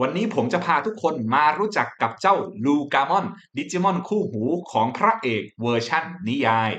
วันนี้ผมจะพาทุกคนมารู้จักกับเจ้าลูกามอนดิจิมอนคู่หูของพระเอกเวอร์ชั่นนิยาย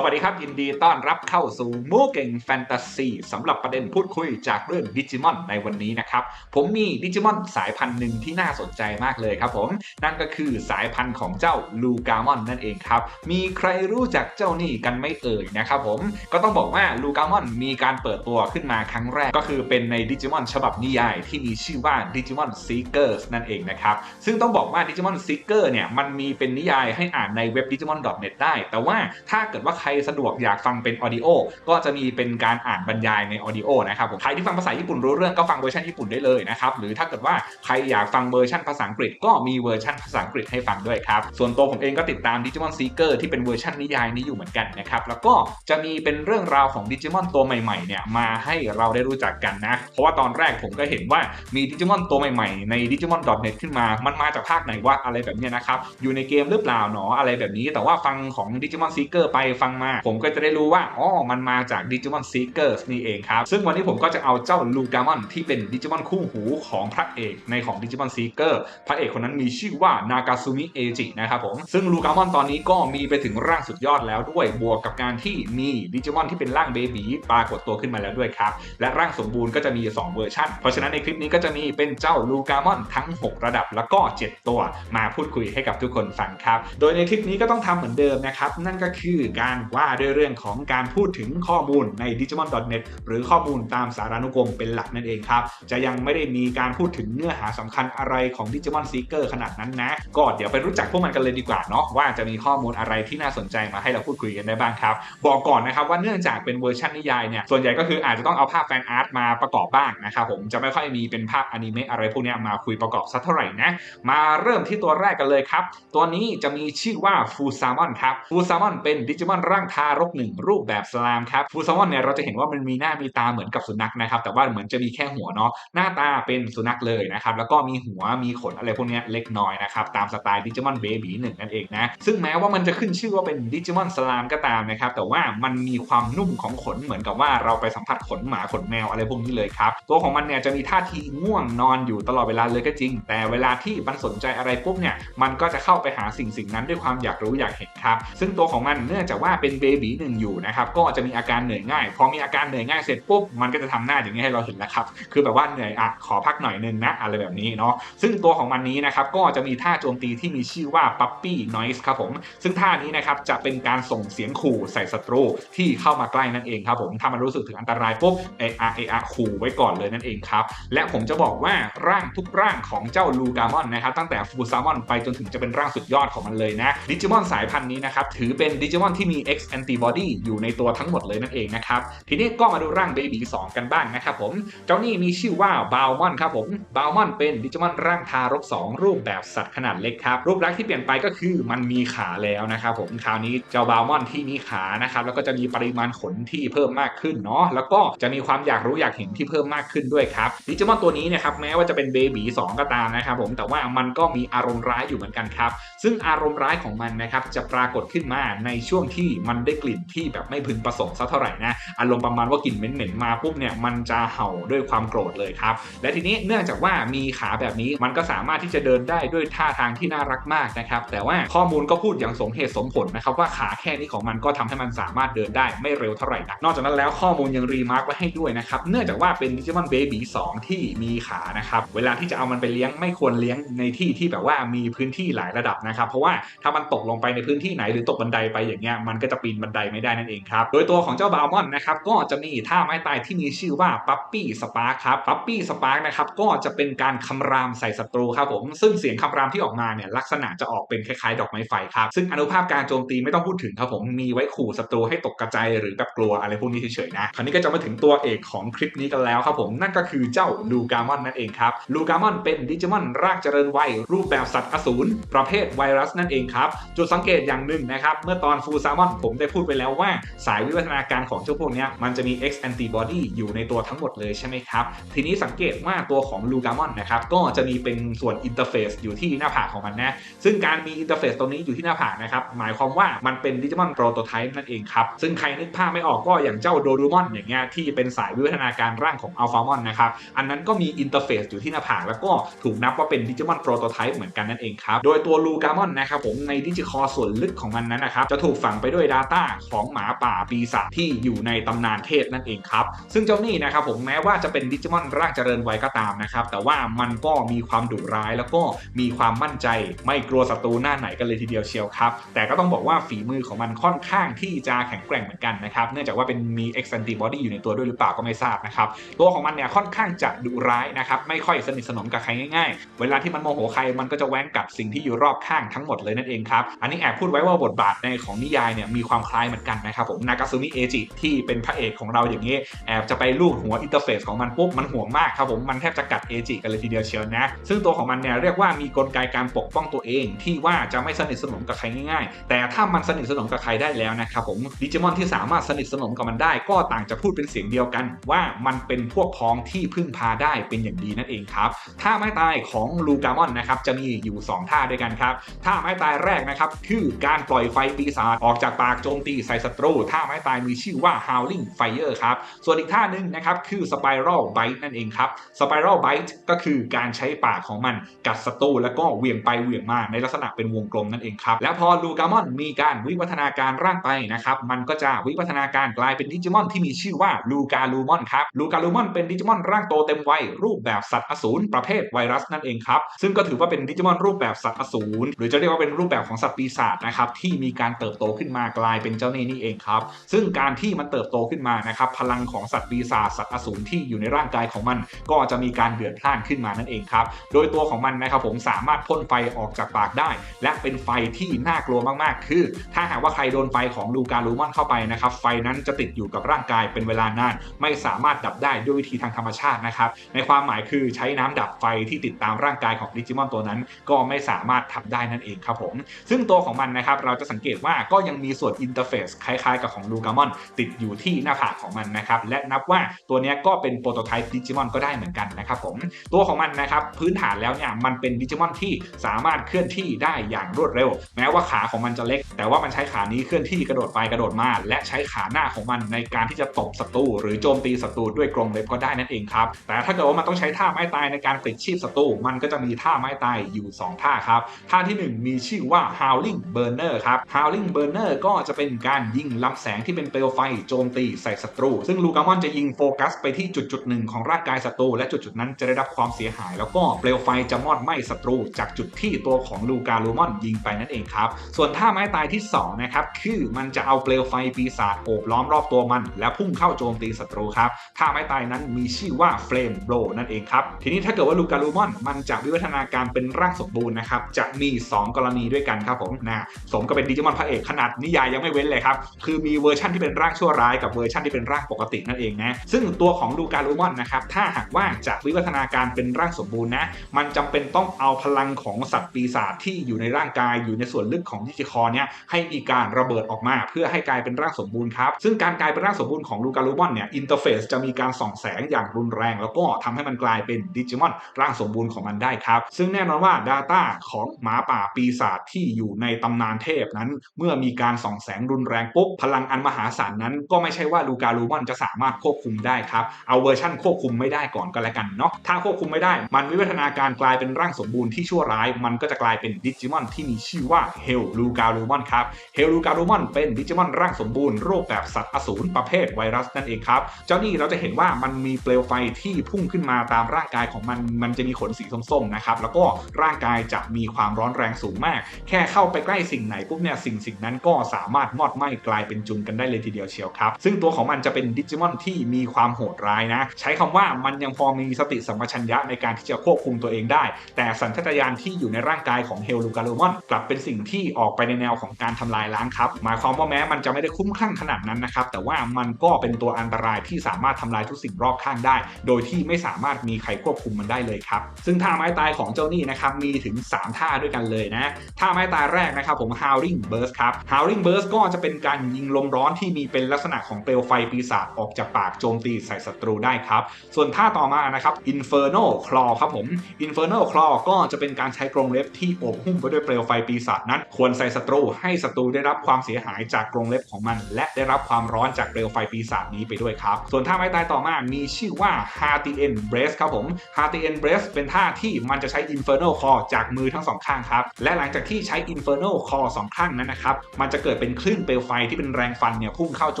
สวัสดีครับ ยินดีต้อนรับเข้าสู่มูเก่งแฟนตาซีสำหรับประเด็นพูดคุยจากเรื่องดิจิมอนในวันนี้นะครับ ผมมีดิจิมอนสายพันธุ์หนึ่งที่น่าสนใจมากเลยครับผม นั่นก็คือสายพันธุ์ของเจ้าลูกามอนนั่นเองครับ มีใครรู้จักเจ้านี่กันไม่เอ่ยนะครับผมก็ต้องบอกว่าลูกามอนมีการเปิดตัวขึ้นมาครั้งแรกก็คือเป็นในดิจิมอนฉบับนิยายที่มีชื่อว่าดิจิมอนซีเกอร์สนั่นเองนะครับซึ่งต้องบอกว่าดิจิมอนซีเกอร์เนี่ยมันมีเป็นนิยายให้อ่านในเว็บ digimon.net ได้ แต่ว่าถ้าเกิดว่าใครสะดวกอยากฟังเป็นออดิโอก็จะมีเป็นการอ่านบรรยายในออดิโอนะครับผมใครที่ฟังภาษาญี่ปุ่นรู้เรื่องก็ฟังเวอร์ชันญี่ปุ่นได้เลยนะครับหรือถ้าเกิดว่าใครอยากฟังเวอร์ชันภาษาอังกฤษ ก็มีเวอร์ชันภาษาอังกฤษให้ฟังด้วยครับส่วนตัวผมเองก็ติดตาม Digimon Seeker ที่เป็นเวอร์ชันนิยายนี้อยู่เหมือนกันนะครับแล้วก็จะมีเป็นเรื่องราวของดิจิมอนตัวใหม่ๆเนี่ยมาให้เราได้รู้จักกันนะ เพราะว่าตอนแรกผมก็เห็นว่ามีดิจิมอนตัวใหม่ๆใน digimon.net ขึ้นมา มันมาจากภาคไหนวะอะไรแบบนี้นะครับ อยู่ในเกมหรือเปล่าหนออะไรแบบนี้ แต่ว่าฟังของ Digimon Seeker ไปฟังมาผมก็จะได้รู้ว่าอ๋อมันมาจาก Digimon Seekers นี่เองครับ ซึ่งวันนี้ผมก็จะเอาเจ้าลูกามอนที่เป็นดิจิมอนคู่หูของพระเอกในของ Digimon Seeker พระเอกคนนั้นมีชื่อว่านากาซูมิเอจินะครับผมซึ่งลูกามอนตอนนี้ก็มีไปถึงร่างสุดยอดแล้วด้วยบวกกับการที่มีดิจิมอนที่เป็นร่างเบบีปรากฏตัวขึ้นมาแล้วด้วยครับ และร่างสมบูรณ์ก็จะมี 2 เวอร์ชันเพราะฉะนั้นในคลิปนี้ก็จะมีเป็นเจ้าลูกามอนทั้ง 6 ระดับแล้วก็ 7 ตัวมาพูดคุยให้กับทุกคนฟังครับ โดยในคลิปนี้ก็ต้องทำเหมือนเดิมนะครับ นั่นก็คือการว่าด้วยเรื่องของการพูดถึงข้อมูลใน digimon.net หรือข้อมูลตามสารานุกรมเป็นหลักนั่นเองครับ จะยังไม่ได้มีการพูดถึงเนื้อหาสำคัญอะไรของ Digimon Seeker ขนาดนั้นนะ ก็เดี๋ยวไปรู้จักพวกมันกันเลยดีกว่าเนาะว่าจะมีข้อมูลอะไรที่น่าสนใจมาให้เราพูดคุยกันได้บ้างครับ บอกก่อนนะครับว่าเนื่องจากเป็นเวอร์ชันนิยายเนี่ยส่วนใหญ่ก็คืออาจจะต้องเอาภาพแฟนอาร์ตมาประกอบบ้างนะครับผมจะไม่ค่อยมีเป็นภาพอนิเมะอะไรพวกนี้มาคุยประกอบสักเท่าไหร่นะมาเริ่มที่ตัวแรกกันเลยครับตัวนี้จะมีชื่อว่าฟูซามอนครับฟูซามอนเป็นดิจิมอนร่างทารกหนึ่งรูปแบบสลามครับฟูซามอนเนี่ยเราจะเห็นว่ามันมีหน้ามีตาเหมือนกับสุนัขนะครับ แต่ว่าเหมือนจะมีแค่หัวเนาะหน้าตาเป็นสุนัขเลยนะครับแล้วก็มีหัวมีขนอะไรพวกนี้เล็กน้อยนะครับตามสไตล์ดิจิมอนเบบีหนึ่งนั่นเองนะซึ่งแม้ว่ามันจะขึ้นชื่อว่าเป็นดิจิมอนสลามก็ตามนะครับแต่ว่ามันมีความนุ่มของขนเหมือนกับว่าเราไปสัมผัสขนหมาขนแมวอะไรพวกนี้เลยครับตัวของมันเนี่ยจะมีท่าทีง่วงนอนอยู่ตลอดเวลาเลยก็จริง แต่เวลาที่มันสนใจอะไรปุ๊บเนี่ยมันก็จะเข้าไปหาสิ่งสิ่งนั้นด้วยความอยากรู้อยากเห็นครับซึ่งตัวของมันเนื่องจากว่าเป็นเบบีหนึ่งอยู่นะครับก็จะมีอาการเหนื่อยง่าย พอมีอาการเหนื่อยง่ายเสร็จปุ๊บมันก็จะทำหน้าอย่างนี้ให้เราเห็นแล้วครับคือแบบว่าเหนื่อยอะขอพักหน่อยนึงนะอะไรแบบนี้เนาะซึ่งตัวของมันนี้นะครับก็จะมีท่าโจมตีที่มีชื่อว่า Puppy Noise ครับผมซึ่งท่านี้นะครับจะเป็นการส่งเสียงขู่ใส่ศัตรูที่เข้ามาใกล้นั่นเองครับผมถ้ามันรู้สึกถึงอันตรายปุ๊บเออะเออะขู่ไว้ก่อนเลยนั่นเองครับและผมจะบอกว่าร่างทุกร่างของเจ้าลูกามอนนะครับตั้งแต่ฟูซามอนไปจนถึงจะเป็นร่างสุดยอดของมันเลยนะดิจิมอนสายพันธุ์นี้นะครับถือเป็นดิจิมอนที่มี X antibody อยู่ในตัวทั้งหมดเลยนั่นเองนะครับ ทีนี้ก็มาดูร่างเบบี2กันบ้างนะครับผม เจ้านี่มีชื่อว่าบาวมอนครับผมบาวมอนเป็นดิจิมอนร่างทารก 2 รูปแบบสัตว์ขนาดเล็กครับ รูปลักษณ์ที่เปลี่ยนไปก็คือมันมีขาแล้วนะครับผม คราวนี้เจ้าบาวมอนที่มีขานะครับ แล้วก็จะมีปริมาณขนที่เพิ่มมากขึ้นเนาะ แล้วก็จะมีความอยากรู้อยากเห็นที่เพิ่มมากขึ้นด้วยครับ ดิจิมอนตัวนี้นะครับแม้ว่าจะเป็นเบบี2ก็ตามนะครับผม แต่ว่ามันก็มีอารมณ์ร้ายอยู่เหมือนกันครับ ซึ่งอารมณ์ร้ายของมันนะครับจะปรากฏขึ้นมาในช่วงที่มันได้กลิ่นที่แบบไม่พึงประสงค์สักเท่าไหร่นะอารมณ์ประมาณว่ากลิ่นเหม็นๆมาปุ๊บเนี่ยมันจะเห่าด้วยความโกรธเลยครับ และทีนี้เนื่องจากว่ามีขาแบบนี้มันก็สามารถที่จะเดินได้ด้วยท่าทางที่น่ารักมากนะครับ แต่ว่าข้อมูลก็พูดอย่างสมเหตุสมผลนะครับว่าขาแค่นี้ของมันก็ทำให้มันสามารถเดินได้ไม่เร็วเท่าไหร่นักนอกจากนั้นแล้วข้อมูลยังรีมาร์กไว้ให้ด้วยนะครับเนื่องจากว่าเป็นดิจิมอนเบบี2ที่มีขานะครับเวลาที่จะเอามันไปเลี้ยงไม่ควรเลี้ยงในที่ที่แบบว่ามีพื้นที่หลายระดับนะครับ เพราะว่าถ้ามันตกลงไปในพื้นที่ไหนหรือตกบันไดไปอย่างเงี้ยมันก็จะปีนบันไดไม่ได้นั่นเองครับ โดยตัวของเจ้าบาวมอนนะครับก็จะมีท่าไม้ตายที่มีชื่อว่าปั๊ปปี้สปาร์ครับปั๊ปปี้สปาร์คนะครับก็จะเป็นการคำรามใส่ศัตรูครับผมซึ่งเสียงคำรามที่ออกมาเนี่ยลักษณะจะออกเป็นคล้ายๆ ดอกไม้ไฟครับซึ่งอนุภาพการโจมตีไม่ต้องพูดถึงครับผมมีไว้ขู่ศัตรูให้ตกกระจายหรือแบบกลัวอะไรพวกนี้เฉยๆนะคราวนี้ก็จะมาถึงตัวเอกของคลิปนี้กันแล้วครับผมนั่นก็คือเจ้าลูกามอนนั่นเองครับลูกามอนเป็นดิจิมอนรากเจริญวัยรูปแบบสัตว์อสูรประเภทไวรัสนั่นเองครับจุดสังเกตอย่างหนึ่งนะครับเมื่อตอนฟูซามอนผมได้พูดไปแล้วว่าสายวิวัฒนาการของเจ้าพวกนี้มันจะมี X antibody อยู่ในตัวทั้งหมดเลยใช่ไหมครับ ทีนี้สังเกตว่าตัวของลูกามอนนะครับก็จะมีเป็นส่วนอินเทอร์เฟซอยู่ที่หน้าผากของมันนะ ซึ่งการมีอินเทอร์เฟซตรงนี้อยู่ที่หน้าผากนะครับ หมายความว่ามันเป็นดิจิมอนโปรโตไทป์นั่นเองครับ ซึ่งใครนึกภาพไม่ออกก็อย่างเจ้าโดรูมอนอย่างเงี้ยที่เป็นสายวิวัฒนาการร่างของอัลฟามอนนะครับ อันนั้นก็มีอินเทอร์เฟซอยู่ที่หน้าผากแล้วก็ถูกนับว่าเป็นดิจิมอนโปรโตไทป์เหมือนกันนั่นเองครับ โดยตัวลูกามอนนะครับผมในดิจิคอส่วนลึกของมันนั้นนะครับจะถูกฝังไปด้วย Data ของหมาป่าปีศาจที่อยู่ในตำนานเทพนั่นเองครับ ซึ่งเจ้านี่นะครับผมแม้ว่าจะเป็นดิจิมอนร่างเจริญไวก็ตามนะครับ แต่ว่ามันก็มีความดุร้ายแล้วก็มีความมั่นใจ ไม่กลัวศัตรูหน้าไหนกันเลยทีเดียวเชียวครับ แต่ก็ต้องบอกว่าฝีมือของมันค่อนข้างที่จะแข็งแกร่งเหมือนกันนะครับ เนื่องจากว่าเป็นมี X antibody อยู่ในตัวด้วยหรือเปล่าก็ไม่ทราบนะครับ ตัวของมันเนี่ยค่อนข้างจะดุร้ายนะครับ ไม่ค่อยสนิทสนมกับใครง่ายๆ เวลาที่มันโมโหใครมันก็จะแว้งกัดสิ่งที่อยู่รอบข้างทั้งหมดเลยนั่นเองครับ อันนี้แอบพูดไว้ว่าบทบาทในของนิยายเนี่ยมีความคล้ายเหมือนกันนะครับผมนากาซุมิเอจิที่เป็นพระเอกของเราอย่างนี้แอบจะไปลูบหัวอินเทอร์เฟซของมันปุ๊บมันห่วงมากครับผมมันแทบจะกัดเอจิกันเลยทีเดียวเชียวนะ ซึ่งตัวของมันเนี่ยเรียกว่ามีกลไกการปกป้องตัวเอง ที่ว่าจะไม่สนิทสนมกับใครง่ายๆ แต่ถ้ามันสนิทสนมกับใครได้แล้วนะครับผมดิจิมอนที่สามารถสนิทสนมกับมันได้ ก็ต่างจะพูดเป็นเสียงเดียวกัน ว่ามันเป็นพวกพ้องที่พึ่งพาได้เป็นอย่างดีนั่นเองครับท่าไม้ตายของลูกามอนนะครับจะมีอยู่ 2 ท่าด้วยกันครับท่าไม้ตายแรกนะครับคือการปล่อยไฟปีศาจออกจากปากโจมตีใส่ศัตรูท่าไม้ตายมีชื่อว่า Howling Fire ครับ ส่วนอีกท่าหนึ่งนะครับคือ Spiral Bite นั่นเองครับ Spiral Bite ก็คือการใช้ปากของมันกัดศัตรูแล้วก็เหวี่ยงไปเหวี่ยงมาในลักษณะเป็นวงกลมนั่นเองครับ แล้วพอลูกามอนมีการวิวัฒนาการร่างไปนะครับ มันก็จะวิวัฒนาการกลายเป็นดิจิมอนที่มีชื่อว่าลูกาลูมอนครับ ลูกาลูมอนเป็นดิจิมอนร่างโตเต็มวัยรูปแบบสัตว์อสูรประเภทไวรัสนั่นเองครับ ซึ่งก็ถือว่าเป็นดิจิมอนรูปแบบสัตว์อสูรหรือจะเรียกว่าเป็นรูปแบบของสัตว์ปีศาจนะครับที่มีการเติบโตขึ้นมากลายเป็นเจ้าเน่ห์นี่เองครับ ซึ่งการที่มันเติบโตขึ้นมานะครับพลังของสัตว์ปีศาจสัตว์อสูรที่อยู่ในร่างกายของมัน ก็จะมีการเดือดพล่านขึ้นมานั่นเองครับ โดยตัวของมันนะครับผมสามารถพ่นไฟออกจากปากได้ และเป็นไฟที่น่ากลัวมากๆ คือ ถ้าหากว่าใครโดนไฟของลูกาลูมอนเข้าไปนะครับไฟนั้นจะติดอยู่กับร่างกายเป็นเวลานาน ไม่สามารถดับได้ด้วยวิธีทางธรรมชาตินะครับในความหมายคือใช้น้ำดับไฟที่ติดตามร่างกายของดิจิมอนตัวนั้น ก็ไม่สามารถทำได้นั่นเองครับผมซึ่งตัวของมันนะครับเราจะสังเกตว่าก็ยังมีส่วนอินเทอร์เฟซคล้ายๆ กับของลูกามอนติดอยู่ที่หน้าผากของมันนะครับและนับว่าตัวนี้ก็เป็นโปรโตไทป์ดิจิมอนก็ได้เหมือนกันนะครับผมตัวของมันนะครับพื้นฐานแล้วเนี่ยมันเป็นดิจิมอนที่สามารถเคลื่อนที่ได้อย่างรวดเร็ว แม้ว่าขาของมันจะเล็ก แต่ว่ามันใช้ขานี้เคลื่อนที่กระโดดไปกระโดดมา และใช้ขาหน้าของมันในการที่จะตบศัตรูหรือโจมตีศัตรูด้วยกรงเล็บก็ได้นั่นเองครับแต่ถ้าเกิดว่ามันต้องใช้ท่าไม้ตายในการปลิดชีพศัตรูมันก็จะมีท่าไม้ตายอยู่ 2 ท่าครับท่าทีหนึ่1 มีชื่อว่า Howling Burner ครับ Howling Burner ก็็จะเป็นการยิงลำแสงที่เป็นเปลวไฟโจมตีใส่ศัตรู ซึ่งลูกามอนจะยิงโฟกัสไปที่จุดจุดหนึ่งของร่างกายศัตรูและจุดจุดนั้นจะได้รับความเสียหาย แล้วก็เปลวไฟจะมอดไหม้ศัตรู จากจุดที่ตัวของลูกาลูมอนยิงไปนั่นเองครับส่วนท่าไม้ตายที่2นะครับคือมันจะเอาเปลวไฟปีศาจโอบล้อมรอบตัวมัน และพุ่งเข้าโจมตีศัตรูครับท่าไม้ตายนั้นมีชื่อว่า Flame Blow นั่นเองครับทีนี้ถ้าเกิดว่าลูกาลูมอนมันจะวิวัฒนาการเป็นร่างสมบูรณ์นะครับจะมี 2 กรณีด้วยกันครับผมนะสมกับเป็นดิจิมอนพระเอกขนาดนิยายยังไม่เว้นเลยครับ คือมีเวอร์ชันที่เป็นร่างชั่วร้ายกับเวอร์ชันที่เป็นร่างปกตินั่นเองนะ ซึ่งตัวของลูกาลูมอนนะครับ ถ้าหากว่าจะวิวัฒนาการเป็นร่างสมบูรณ์นะ มันจำเป็นต้องเอาพลังของสัตว์ปีศาจที่อยู่ในร่างกายอยู่ในส่วนลึกของดิจิคอเนี่ยให้มีการระเบิดออกมา เพื่อให้กลายเป็นร่างสมบูรณ์ครับ ซึ่งการกลายเป็นร่างสมบูรณ์ของลูกาลูมอนเนี่ยอินเทอร์เฟซจะมีการส่องแสงอย่างรุนแรง แล้วก็ทำให้มันกลายเป็นดิจิมอนร่างสมบูรณ์ของมันได้ครับ ซึ่งแน่นอนว่า Data ของหมาป่าปีศาจที่อยู่ในตำนานเทพนั้น เมื่อมีการส่องแสงรุนแรงปุ๊บพลังอันมหาศาลนั้น ก็ไม่ใช่ว่าลูกาลูมอนจะสามารถควบคุมได้ครับเอาเวอร์ชั่นควบคุมไม่ได้ก่อนก็แล้วกันเนาะถ้าควบคุมไม่ได้ มันวิวัฒนาการกลายเป็นร่างสมบูรณ์ที่ชั่วร้าย มันก็จะกลายเป็นดิจิมอนที่มีชื่อว่าเฮลลูกาลูมอนครับเฮลลูกาลูมอนเป็นดิจิมอนร่างสมบูรณ์รูปแบบสัตว์อสูรประเภทไวรัสนั่นเองครับเจ้านี่เราจะเห็นว่ามันมีเปลวไฟที่พุ่งขึ้นมาตามร่างกายของมันมันจะมีขนสีส้มๆนะครับแล้วก็ร่างกายจะมีความร้อนแรงสูงมาก แค่เข้าไปใกล้สิ่งไหนปุ๊บเนี่ยสิ่งสิ่งนั้นก็สาามารถมอดไหม้กลายเป็นจุนกันได้เลยทีเดียวเชียวครับ ซึ่งตัวของมันจะเป็นดิจิมอนที่มีความโหดร้ายนะ ใช้คำว่ามันยังพอมีสติสัมปชัญญะในการที่จะควบคุมตัวเองได้ แต่สัญชาตญาณที่อยู่ในร่างกายของเฮลลูกาลูมอนกลับเป็นสิ่งที่ออกไปในแนวของการทำลายล้างครับ หมายความว่าแม้มันจะไม่ได้คุ้มคลั่งขนาดนั้นนะครับ แต่ว่ามันก็เป็นตัวอันตรายที่สามารถทำลายทุกสิ่งรอบข้างได้ โดยที่ไม่สามารถมีใครควบคุมมันได้เลยครับ ซึ่งท่าไม้ตายของเจ้านี่นะครับมีถึง 3 ท่าด้วยกันเลยนะ ท่าไม้ตายแรกนะครับผม Howling Burst ครับ Howling Flying Burst ก็จะเป็นการยิงลมร้อนที่มีเป็นลักษณะของเปลวไฟปีศาจออกจากปากโจมตีใส่ศัตรูได้ครับ ส่วนท่าต่อมานะครับ Inferno Claw ครับผม Inferno Claw ก็จะเป็นการใช้กรงเล็บที่โอบหุ้มไปด้วยเปลวไฟปีศาจนั้น ควรใส่ศัตรูให้ศัตรูได้รับความเสียหายจากกรงเล็บของมัน และได้รับความร้อนจากเปลวไฟปีศาจนี้ไปด้วยครับ ส่วนท่าไม้ตายต่อมา มีชื่อว่า h a r t i e n Brace ครับผม h a r t i e n Brace เป็นท่าที่มันจะใช้ Inferno Claw จากมือทั้งสองข้างครับ และหลังจากที่ใช้ Inferno Claw สองข้างนั้นนะครับ มันจะเกิดเป็นคลื่นเปลวไฟที่เป็นแรงฟันเนี่ยพุ่งเข้าโจ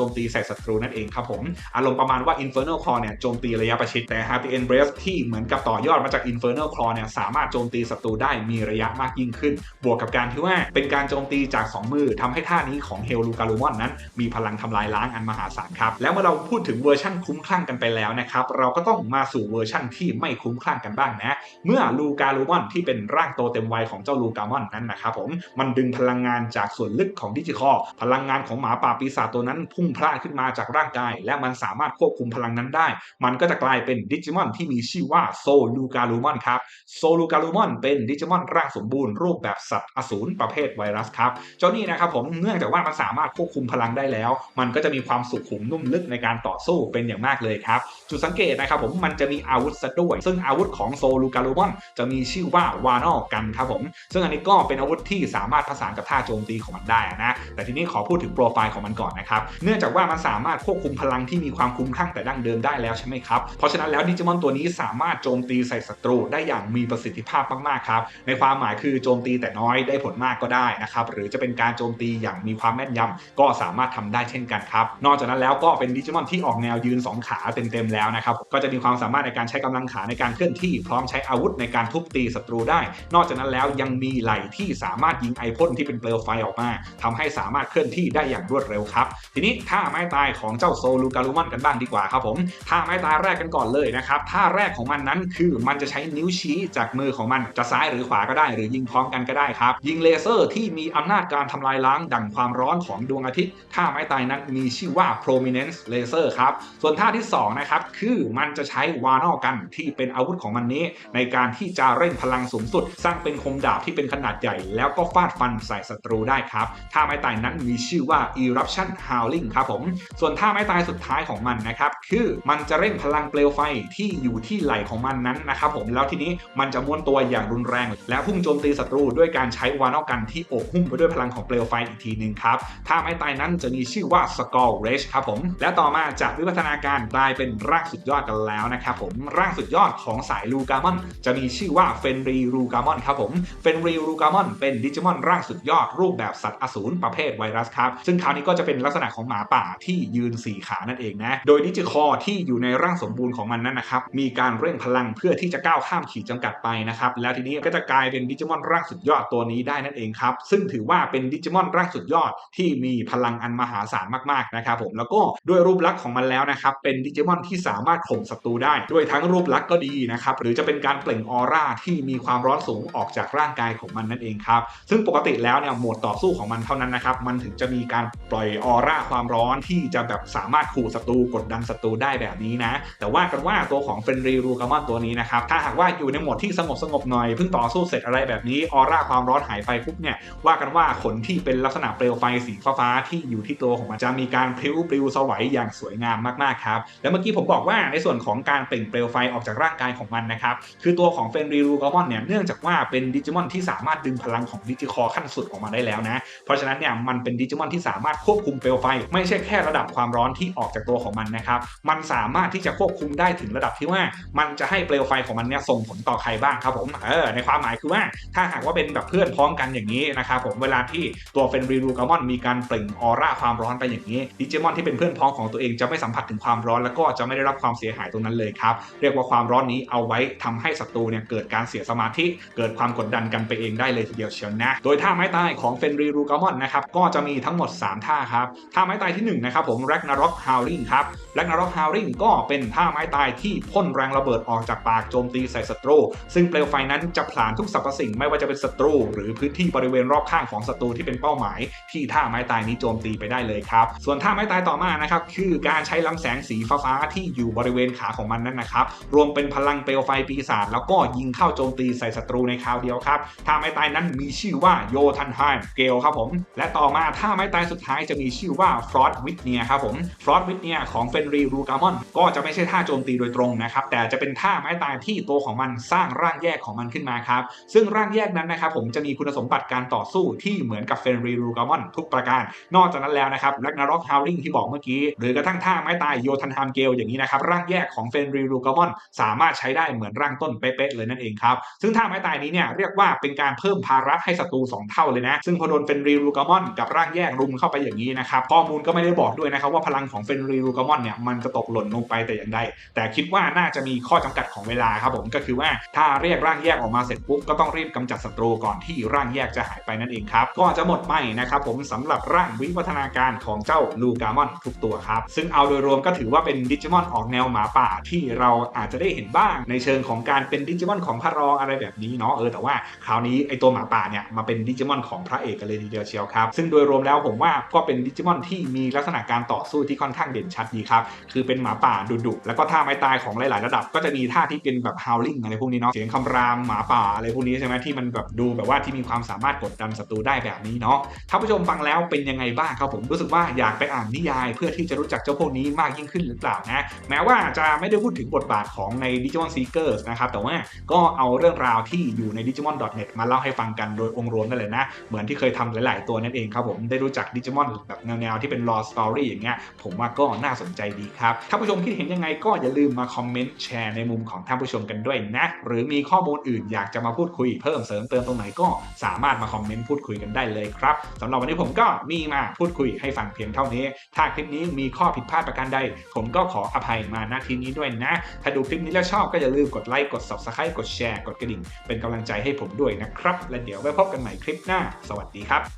มตีใส่ศัตรูนั่นเองครับผม อารมณ์ประมาณว่า Inferno Claw เนี่ยโจมตีระยะประชิดแต่ h a r t i e n Brace ที่เหมือนกับต่อยอดมาจาก Inferno Claw เนี่ยสามารถโจมตีศัตรูได้มีระยะมากยิ่งขึ้น บวกกับการที่ว่าเป็นการโจมตีจาก 2 มือทำให้ท่านี้ของ h e l l u g a r u m o n นั้น มีพลังทำลายล้างอันมหาศาลครับ แล้วเมื่อเราพูดถึงเวอร์ชั่นคุ้มคลั่งกันไปแล้วนะครับเราก็ต้องมาสู่เวอร์ชั่นที่ไม่คุ้มคลั่งกันบ้างนะ เมื่อลูการูมอนที่เป็นร่างโตเต็มวัยของเจ้าลูการมอนนั้นนะครับผมมันดึงพลังงานจากส่วนลึกของดิจิคอพลังงานของหมาป่าปีศาจตัวนั้นพุ่งพล่านขึ้นมาจากร่างกาย และมันสามารถควบคุมพลังนั้นได้ มันก็จะกลายเป็นดิจิมอนที่มีชื่อว่าโซลูการูมอนครับโซลูการูมอนเป็นดิจิมอนร่างสมบูรณ์รูปแบบสัตว์อสูรประเภทไวรัสครับเจ้านี่นะครับผมเนื่องจากว่ามันสามารถควบคุมพลังได้แล้ว มันก็จะมีความสุขุมนุ่มลึกในการต่อสู้เป็นอย่างมากเลยครับ จุดสังเกตนะครับผมมันจะมีอาวุธซะด้วย ซึ่งอาวุธของโซลูการูมอนจะมีชื่อว่าวานอกันครับผม ซึ่งอันนี้ก็เป็นอาวุธที่สามารถผสานกับท่าโจมตีของมันได้นะแต่ทีนี้ขอพูดถึงโปรไฟล์ของมันก่อนนะครับ เนื่องจากว่ามันสามารถควบคุมพลังที่มีความคุ้มคลั่งแต่ดั้งเดิมได้แล้วใช่ไหมครับ เพราะฉะนั้นแล้วดิจิมอนตัวนี้สามารถโจมตีใส่ศัตรูได้อย่างมีประสิทธิภาพมากๆครับ ในความหมายคือโจมตีแต่น้อยได้ผลมากก็ได้นะครับ หรือจะเป็นการโจมตีอย่างมีความแม่นยำก็สามารถทำได้เช่นกันครับ นอกจากนั้นแล้วก็เป็นดิจิมอนที่ออกแนวยืน 2 ขาเต็มๆแล้วนะครับ ก็จะมีความสามารถในการใช้กำลังขาในการเคลื่อนที่พร้อมใช้อาวุธในการทุบตีศัตรูได้ นอกจากนั้นแล้วยังมีไหล่ที่สามารถยิงไอพ่นที่เป็นเปลวไฟออกมาทำให้สามารถเคลื่อนที่ได้อย่างรวดเร็วครับ ทีนี้ท่าไม้ตายของเจ้าโซลูการูมอนกันบ้างดีกว่าครับผมท่าไม้ตายแรกกันก่อนเลยนะครับท่าแรกของมันนั้นคือมันจะใช้นิ้วชี้จากมือของมันจะซ้ายหรือขวาก็ได้ หรือยิงพร้อมกันก็ได้ครับ ยิงเลเซอร์ที่มีอำนาจการทำลายล้างดั่งความร้อนของดวงอาทิตย์ท่าไม้ตายนั้นมีชื่อว่า prominence laser ครับส่วนท่าที่2นะครับคือมันจะใช้วานอกันที่เป็นอาวุธของมันนี้ ในการที่จะเร่งพลังสูงสุด สร้างเป็นคมดาบที่เป็นขนาดใหญ่ แล้วก็ฟาดฟันใส่ศัตรูได้ครับท่าไม้ตายนั้นมีชื่อว่า eruption howling ครับผม ส่วนท่าไม้ตายสุดท้ายของมันนะครับ คือมันจะเร่งพลังเปลวไฟที่อยู่ที่ไหลของมันนั้นนะครับผม แล้วทีนี้มันจะม้วนตัวอย่างรุนแรง และพุ่งโจมตีศัตรูด้วยการใช้วานอกันที่โอบหุ้มไปด้วยพลังของเปลวไฟอีกทีหนึ่งครับท่าไม้ตายนั้นจะมีชื่อว่า skull rage ครับผม และต่อมาจากวิวัฒนาการกลายเป็นร่างสุดยอดกันแล้วนะครับผม ร่างสุดยอดของสายลูกามอนจะมีชื่อว่าเฟนรีลูกามอนครับผม เฟนรีลูกามอนเป็นดิจิมอนร่างสุดยอดรูปแบบสัตว์อสูรประเภทไวรัสครับซึ่งคราวนี้ก็จะเป็นลักษณะของหมาป่าที่ยืนสี่ขานั่นเองนะโดยดิจิคอที่อยู่ในร่างสมบูรณ์ของมันนั้นนะครับมีการเร่งพลังเพื่อที่จะก้าวข้ามขีดจำกัดไปนะครับแล้วทีนี้ก็จะกลายเป็นดิจิมอนร่างสุดยอดตัวนี้ได้นั่นเองครับซึ่งถือว่าเป็นดิจิมอนร่างสุดยอดที่มีพลังอันมหาศาลมากๆนะครับผมแล้วก็ด้วยรูปลักษณ์ของมันแล้วนะครับเป็นดิจิมอนที่สามารถข่มศัตรูได้ ด้วยทั้งรูปลักษณ์ก็ดีนะครับหรือจะเป็นการเปล่งออร่าที่มีความร้อนสูงออกจากร่างกายของมันนั่นเองครับซึ่งปกติแล้วเนี่ยโหมดต่อสู้ของมันเท่านั้นนะครับมันถึงจะมีการปล่อยออร่าความร้อนที่จะแบบสามารถขู่ศัตรูกดดันศัตรูได้แบบนี้นะ แต่ว่ากันว่าตัวของเฟนรีรูกามอนตัวนี้นะครับถ้าหากว่าอยู่ในโหมดที่สงบสงบหน่อยเพิ่งต่อสู้เสร็จอะไรแบบนี้ออร่าความร้อนหายไปปุ๊บเนี่ยว่ากันว่าขนที่เป็นลักษณะเปลวไฟสีฟ้าที่อยู่ที่ตัวของมันจะมีการพลิ้วปลิวสวัยอย่างสวยงามมากๆครับแล้วเมื่อกี้ผมบอกว่าในส่วนของการเปล่งเปลวไฟออกจากร่างกายของมันนะครับคือตัวของเฟนรีรูกามอนเนี่ยเนื่องจากว่าเป็นดิจิมอนที่สามารถดึงพลังของดิจิคอขั้นสุดออกมาได้แล้วนะเพราะฉะนั้นเนี่ยมันเป็นดิจิมอนที่สามารถควบคุมเปลวไฟ ไม่ใช่แค่ระดับความร้อนที่ออกจากตัวของมันนะครับมันสามารถที่จะควบคุมได้ถึงระดับที่ว่า มันจะให้เปลวไฟของมันเนี่ยส่งผลต่อใครบ้างครับผมเออในความหมายคือว่าถ้าหากว่าเป็นแบบเพื่อนพ้องกันอย่างนี้นะครับผมเวลาที่ตัวเฟนรีรูกามอนมีการเปล่งออร่าความร้อนไปอย่างนี้ดิจิมอนที่เป็นเพื่อนพ้องของตัวเองจะไม่สัมผัสถึงความร้อนแล้วก็จะไม่ได้รับความเสียหายตรงนั้นเลยครับเรียกว่าความร้อนนี้เอาไว้ทำให้ศัตรูเนี่ยเกิดการเสียสมาธิเกิดความกดดันกันไปเองได้เลยทีเดียวเชียวนะ โดยท่าไม้ตายของเฟนรีรูกามอนนะครับก็จะมีทั้งหมด 3 ท่าครับท่าไม้ตายที่1นะครับผม Ragnarok Howling ครับ Ragnarok Howling ก็เป็นท่าไม้ตายที่พ่นแรงระเบิดออกจากปากโจมตีใส่ศัตรู ซึ่งเปลวไฟนั้นจะผลาญทุกสรรพสิ่งไม่ว่าจะเป็นศัตรู หรือพื้นที่บริเวณรอบข้างของศัตรูที่เป็นเป้าหมาย ที่ท่าไม้ตายนี้โจมตีไปได้เลยครับส่วนท่าไม้ตายต่อมานะครับคือการใช้ลำแสงสีฟ้าๆที่อยู่บริเวณขาของมันนั่นนะครับรวมเป็นพลังเปลวไฟปีศาจแล้วก็ยิงเข้าโจมตีใส่ศัตรูในคราวเดียวครับท่าไม้ตายนั้นมีชื่อว่าโยทันไฮเกลครับผมและต่อมาท่าไม้ตายสุดท้ายจะมีชื่อว่าฟรอสวิทเนียครับผมฟรอสวิทเนียของเฟนรีรูกามอนก็จะไม่ใช่ท่าโจมตีโดยตรงนะครับแต่จะเป็นท่าไม้ตายที่ตัวของมันสร้างร่างแยกของมันขึ้นมาครับซึ่งร่างแยกนั้นนะครับผมจะมีคุณสมบัติการต่อสู้ที่เหมือนกับเฟนรีรูกามอนทุกประการ นอกจากนั้นแล้วนะครับแลกนาร็อกฮาวลิงที่บอกเมื่อกี้ หรือกระทั่งท่าไม้ตายโยทันฮามเกลอย่างนี้นะครับร่างแยกของเฟนรีรูกามอนสามารถใช้ได้เหมือนร่างต้นเป๊ะๆเลยนั่นเองครับซึ่งท่าไม้ตายนี้เนี่ยเรียกว่าเป็นการเพิ่มภาระให้ศัตรูสองเท่าเลยนะซึ่งพอโดนเฟนรีรูกามอนกับร่างแยกรุมเข้าไปอย่างนี้นะครับข้อมูลก็ไม่ได้บอกด้วยนะครับว่าพลังของเฟนรีรูกามอนเนี่ยมันจะตกหล่นลงไปแต่อย่างใดแต่คิดว่าน่าจะมีข้อจำกัดของเวลาครับผมก็คือว่าถ้าเรียกร่างแยกออกมาเสร็จปุ๊บก็ต้องรีบกำจัดศัตรูก่อนที่ร่างแยกจะหายไปนั่นเองครับก็จะหมดไปนะครับผมสำหรับร่างวิวัฒนาการของเจ้าลูกามอนทุกตัวครับซึ่งเอาโดยรวมก็ถือว่าเป็นดิจิมอนออกแนวหมาป่าที่เราอาจจะได้เห็นบ้าง ในเชิงของการเป็นดิจิมอนของพระรองอะไรแบบนี้เนาะเออแต่ว่าคราวนี้ไอตัวหมาป่าเนี่ยมาเป็นดิจิมอนของพระเอกกันเลยทีเดียวเชียวครับซึ่งโดยรวมแล้วผมว่าก็เป็นดิจิมอนที่มีลักษณะการต่อสู้ที่ค่อนข้างเด่นชัดดีครับ คือเป็นหมาป่าดุๆแล้วก็ท่าไม้ตายของหลาย ๆ ระดับ ก็จะมีท่าที่เป็นแบบ howling อะไรพวกนี้เนาะ เสียงคำรามหมาป่าอะไรพวกนี้ใช่ไหมที่มันแบบดูแบบว่าที่มีความสามารถกดดันศัตรูได้แบบนี้เนาะ ท่านผู้ชมฟังแล้วเป็นยังไงบ้างครับผมรู้สึกว่าอยากไปอ่านนิยาย เพื่อที่จะรู้จักเจ้าพวกนี้มากยิ่งขึ้นหรือเปล่านะ แม้ว่าจะไม่ได้พูดถึงบทบาทของใน Digimon Seekers นะครับ แต่ว่าก็เอาเรื่องราวที่อยู่ใน digimon.net มาเล่าให้ฟังกันโดยองค์รวมนั่นเลยนะ เหมือนที่เคยทำหลาย ๆ ตัวนั่นเองครับผมได้รู้จัก Digimon แบบแนวๆที่เป็น raw story อย่างเงี้ยผมว่าก็น่าสนใจดีครับถ้านผู้ชมคิดเห็นยังไงก็อย่าลืมมาคอมเมนต์แชร์ในมุมของท่านผู้ชมกันด้วยนะ หรือมีข้อมูลอื่นอยากจะมาพูดคุยเพิ่มเสริมเติมตรงไหนก็สามารถมาคอมเมนต์พูดคุยกันได้เลยครับสำหรับวันนี้ผมก็มีมาพูดคุยให้ฟังเพียงเท่านี้ ถ้าคลิปนี้มีข้อผิดพลาดประการใด ผมก็ขออภัยมาณที่นี้ด้วยนะ ถ้าดูคลิปนี้แล้วชอบก็อย่าลืมกดไลค์กด subscribe กดแชร์กดกระดิ่ง เป็นกำลังใจให้ผมด้วยนะครับ และเดี๋ยวไว้พบกันใหม่คลิปหน้า สวัสดีครับ